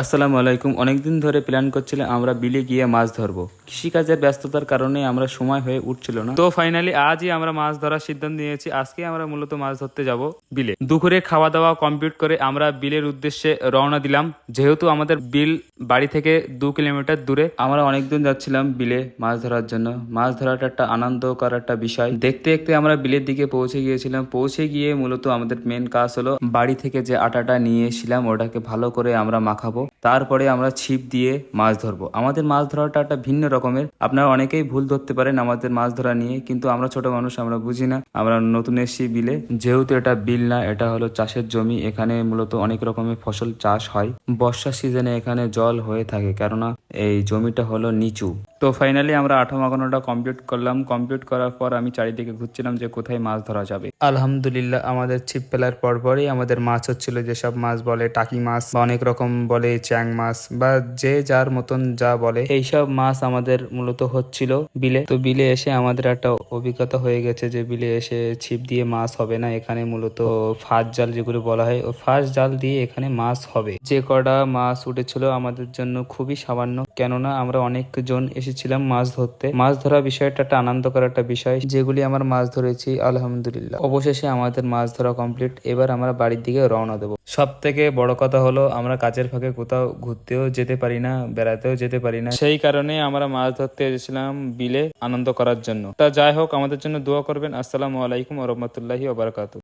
আসসালামু আলাইকুম। অনেকদিন ধরে প্ল্যান করছিলাম আমরা বিলে গিয়ে মাছ ধরবো। কৃষিকাজের ব্যস্ততার কারণে আমরা সময় হয়ে উঠছিল না। তো ফাইনালি আজই আমরা মাছ ধরার সিদ্ধান্ত নিয়েছি। আজকে আমরা মূলত মাছ ধরতে যাব বিলে। দুপুরে খাওয়া দাওয়া কমপ্লিট করে আমরা বিলের উদ্দেশ্যে রওনা দিলাম। যেহেতু আমাদের বিল বাড়ি থেকে দু কিলোমিটার দূরে। আমরা অনেকদিন যাচ্ছিলাম বিলে মাছ ধরার জন্য। মাছ ধরাটা একটা আনন্দকর একটা বিষয়। দেখতে দেখতে আমরা বিলের দিকে পৌঁছে গিয়েছিলাম। পৌঁছে গিয়ে মূলত আমাদের মেন কাজ হলো বাড়ি থেকে যে আটাটা নিয়ে এসেছিলাম ওটাকে ভালো করে আমরা মাখাবো। তারপরে আমরা ছিপ দিয়ে মাছ ধরবো। আমাদের মাছ ধরাটা একটা ভিন্ন রকমের। আপনারা অনেকেই ভুল ধরতে পারেন আমাদের মাছ ধরা নিয়ে, কিন্তু আমরা ছোট মানুষ, আমরা বুঝি না। আমরা নতুন এসছি বিলে। যেহেতু এটা বিল না, এটা হলো চাষের জমি। এখানে মূলত অনেক রকমের ফসল চাষ হয়। বর্ষা সিজনে এখানে জল হয়ে থাকে, কেননা এই জমিটা হলো নিচু। তো ফাইনালি আমরা আঠা মাখানোটা কমপ্লিট করলাম। কমপ্লিট করার পর আমি চারিদিকে ঘুরছিলাম যে কোথায় মাছ ধরা যাবে। আলহামদুলিল্লাহ আমাদের ছিপ ফেলার পরপরই আমাদের মাছ হচ্ছিল যেসব মাছ বলে টাকি মাছ বা অনেক রকম বলে চ্যাং মাছ বা যে যার মতন যা বলে। এইসব মাছ আমাদের মূলত হচ্ছিল বিলে। তো বিলে এসে আমাদের একটা অভিজ্ঞতা হয়ে গেছে যে বিলে এসে ছিপ দিয়ে মাছ হবে না। এখানে মূলত ফাঁস জাল যেগুলো বলা হয় ও ফাঁস জাল দিয়ে এখানে মাছ হবে। যে কটা মাছ উঠেছিল আমাদের জন্য খুবই সামান্য। কেননা আমরা অনেকজন এসেছিলাম মাছ ধরতে। মাছ ধরা বিষয়টা একটা আনন্দকর একটা বিষয়। যেগুলি আমার মাছ ধরেছি, আলহামদুলিল্লাহ। অবশেষে আমাদের মাছ ধরা কমপ্লিট এবার আমরা বাড়ির দিকে রওনা দেবো। সব থেকে বড় কথা হলো, আমরা কাজের ফাঁকে কোথাও ঘুরতেও যেতে পারি না, বেড়াতেও যেতে পারি না। সেই কারণে আমরা মাছ ধরতে এসেছিলাম বিলে আনন্দ করার জন্য। তা যাই হোক, আমাদের জন্য দোয়া করবেন। আসসালামু আলাইকুম রহমতুল্লাহি ওবরাকাতু